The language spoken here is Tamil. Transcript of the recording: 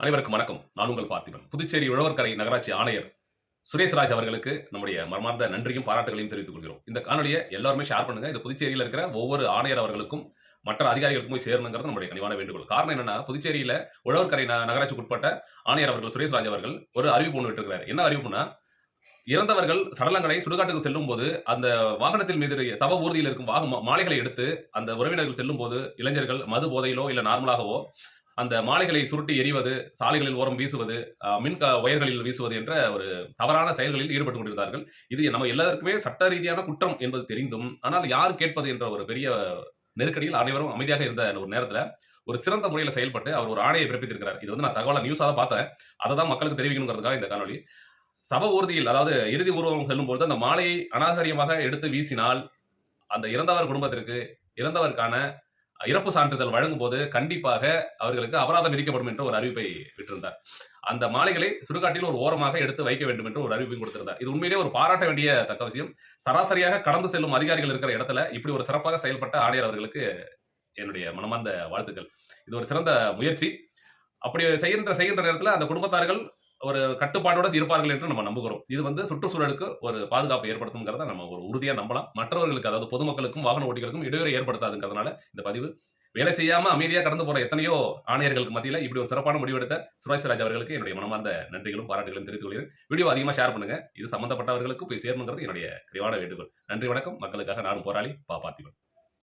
அனைவருக்கும் வணக்கம். நான் உங்கள் பார்த்திபன். புதுச்சேரி உழவர்கரை நகராட்சி ஆணையர் சுரேஷ்ராஜ் அவர்களுக்கு நம்முடைய மர்மார்ந்த நன்றியும் பாராட்டுகளையும் தெரிவித்துக் கொள்கிறோம். இந்த காணொலியை எல்லாருமே ஷேர் பண்ணுங்க. இந்த புதுச்சேரியில் இருக்கிற ஒவ்வொரு ஆணையர் அவர்களுக்கும் மற்ற அதிகாரிகளுக்கும் போய் சேரணுங்கிறது நம்முடைய கனிவான வேண்டுகோள். காரணம் என்னன்னா புதுச்சேரியில உழவர்கரை நகராட்சிக்கு உட்பட்ட ஆணையர் அவர்கள் சுரேஷ்ராஜ் அவர்கள் ஒரு அறிவிப்பு ஒன்று என்ன அறிவிப்புனா இறந்தவர்கள் சடலங்களை சுடுகாட்டுக்கு செல்லும் போது அந்த வாகனத்தில் மீது சவ ஊர்தியில் இருக்கும் வாக மாலைகளை எடுத்து அந்த உறவினர்கள் செல்லும் போது இளைஞர்கள் மது போதையிலோ இல்ல நார்மலாகவோ அந்த மாலைகளை சுருட்டி எறிவது சாலைகளில் ஓரம் வீசுவது மின் க- வீசுவது என்ற ஒரு தவறான செயல்களில் ஈடுபட்டு கொண்டிருந்தார்கள். இது நம்ம எல்லாருக்குமே சட்ட ரீதியான குற்றம் என்பது தெரிந்தும் ஆனால் யார் கேட்பது என்ற ஒரு பெரிய நெருக்கடியில் அனைவரும் அமைதியாக இருந்த ஒரு நேரத்தில் ஒரு சிறந்த முறையில் செயல்பட்டு அவர் ஒரு ஆணையை பிறப்பித்திருக்கிறார். இது வந்து நான் தகவலை நியூஸாக தான் பார்த்தேன். அதை தான் மக்களுக்கு தெரிவிக்கணுங்கிறதுக்காக இந்த காணொலி சப ஊர்தியில் அதாவது இறுதி ஊர்வலம் செல்லும்போது அந்த மாலையை அநாகரிகமாக எடுத்து வீசினால் அந்த இறந்தவர் குடும்பத்திற்கு இறந்தவருக்கான இறப்பு சான்றிதழ் வழங்கும் போது கண்டிப்பாக அவர்களுக்கு அபராதம் விதிக்கப்படும் என்ற ஒரு அறிவிப்பை விட்டிருந்தார். அந்த மாலைகளை சுடுகாட்டில் ஒரு ஓரமாக எடுத்து வைக்க வேண்டும் என்று ஒரு அறிவிப்பையும் கொடுத்திருந்தார். இது உண்மையிலேயே ஒரு பாராட்ட வேண்டிய தக்க விஷயம். சராசரியாக கடந்து செல்லும் அதிகாரிகள் இருக்கிற இடத்துல இப்படி ஒரு சிறப்பாக செயல்பட்ட ஆணையர் அவர்களுக்கு என்னுடைய மனமார்ந்த வாழ்த்துக்கள். இது ஒரு சிறந்த முயற்சி. அப்படி செய்கின்ற செய்கின்ற நேரத்தில் அந்த குடும்பத்தார்கள் ஒரு கட்டுப்பாடோட இருப்பார்கள் என்று நம்ம நம்புகிறோம். இது வந்து சுற்றுச்சூழலுக்கு ஒரு பாதுகாப்பு ஏற்படுத்துங்கிறத நம்ம ஒரு உறுதியா நம்பலாம். மற்றவர்களுக்கு அதாவது பொதுமக்களுக்கும் வாகன ஓட்டிகளுக்கும் இடையூறு ஏற்படுத்தாதுங்கிறதுனால இந்த பதிவு. வேலை செய்யாம அமைதியா கடந்து போற எத்தனையோ ஆணையர்களுக்கு மத்தியில இப்படி ஒரு சிறப்பான முடிவெடுத்த சுரேஷ் ராஜ் அவர்களுக்கு என்னுடைய மனமார்ந்த நன்றிகளும் பாராட்டுகளும் தெரிவித்துக் கொள்கிறேன். வீடியோ அதிகமா ஷேர் பண்ணுங்க. இது சம்பந்தப்பட்டவர்களுக்கு போய் சேரணுங்கிறது என்னுடைய விரிவான வேண்டுகோள். நன்றி வணக்கம். மக்களுக்காக நானும் போராளி பா பார்த்திபன்.